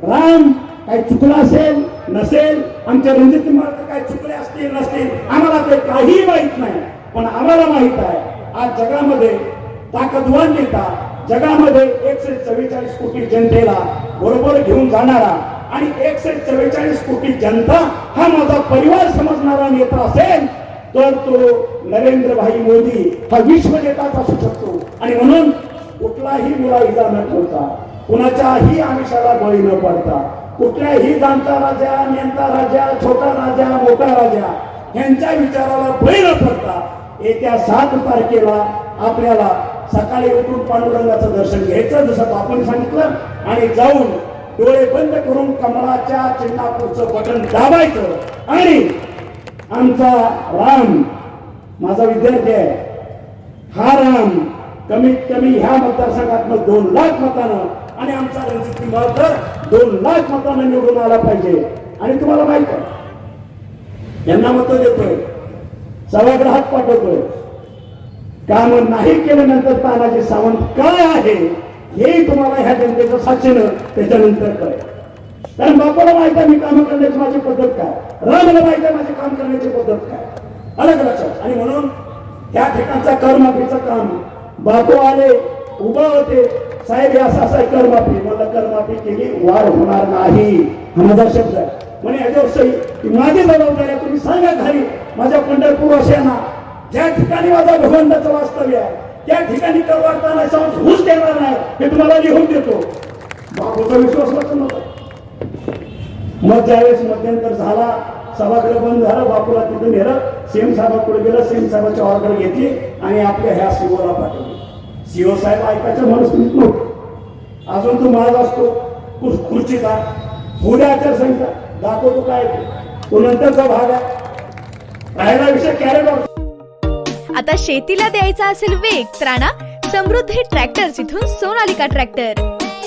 राम काय चुकला असेल नसेल आमच्या रणजित मार्ग काय चुकले असतील नसतील आम्हाला ते काही माहीत नाही पण आम्हाला माहीत आहे आज जगामध्ये ताकदवान नेता जगामध्ये एकशे चव्वेचाळीस कोटी जनतेला बरोबर घेऊन जाणारा आणि एकशे चव्वेचाळीस कोटी जनता हा माझा परिवार समजणारा नेता असेल तर तो नरेंद्रभाई मोदी हा विश्वनेताच असू शकतो. आणि म्हणून कुठलाही मुला इजा न ठेवता कुणाच्याही आमिषाला बळी न पडता कुठल्याही जाणता राजा नेमता राजा छोटा राजा मोठा राजा यांच्या विचाराला बळी न पडता येत्या सात तारखेला आपल्याला सकाळी उठून पांडुरंगाचं दर्शन घ्यायचं जसं आपण सांगितलं आणि जाऊन डोळे बंद करून कमळाच्या चिन्हापूरचं बटन दाबायचं आणि आमचा राम माझा विद्यार्थी आहे. हा राम कमीत कमी ह्या मतदारसंघात दोन लाख मतानं आणि आमचा रणजित निंबाळकर दोन लाख मतानं निवडून आला पाहिजे. आणि तुम्हाला माहीत आहे यांना मत देतोय सभागृहात पाठवतोय. काम नाही केल्यानंतर तानाजी सावंत काय आहे हे तुम्हाला ह्या जनतेचं साक्षीनं त्याच्यानंतर कळेल. कारण बापाला माहीत आहे मी काम करण्याची माझी पद्धत काय. रामाला माहीत आहे माझी काम करण्याची पद्धत काय. अलग लक्षात? आणि म्हणून त्या ठिकाणचा करमाफीचं काम. बापू आले उभा होते. साहेब या असा असा करमाफी मला करमाफी केली वार होणार नाही. हा माझा शब्द आहे. म्हणे याच्यावर माझी जबाबदारी आहे. तुम्ही सांगा घरी माझ्या पंढरपूर असेना ज्या ठिकाणी माझा भगवंताचं वास्तव्य आहे त्या ठिकाणी कर वाटताना सांगून घुस देणार नाही हे तुम्हाला लिहून देतो. बापूचा विश्वास वाचून होता मग त्यावेळेस मध्यंतर झाला. सभागृह बंद झालं. बापूला तिथून नेलं. सेम साहेबाकडे गेलं. सेम साहेबाची ऑर्डर घेतली आणि आपल्या ह्या सीओला पाठवली. सीओ साहेब ऐकायचं माणूस अजून तो माझ असतो. खुर्चीचा पुढे आचारसंहिता दाखवतो काय तो. नंतरचा भाग आहे. राहिला विषय कॅरेट आता शेतीला द्यायचा असेल वेग त्राणा समृद्धी ट्रॅक्टर इथून सोनालिका ट्रॅक्टर.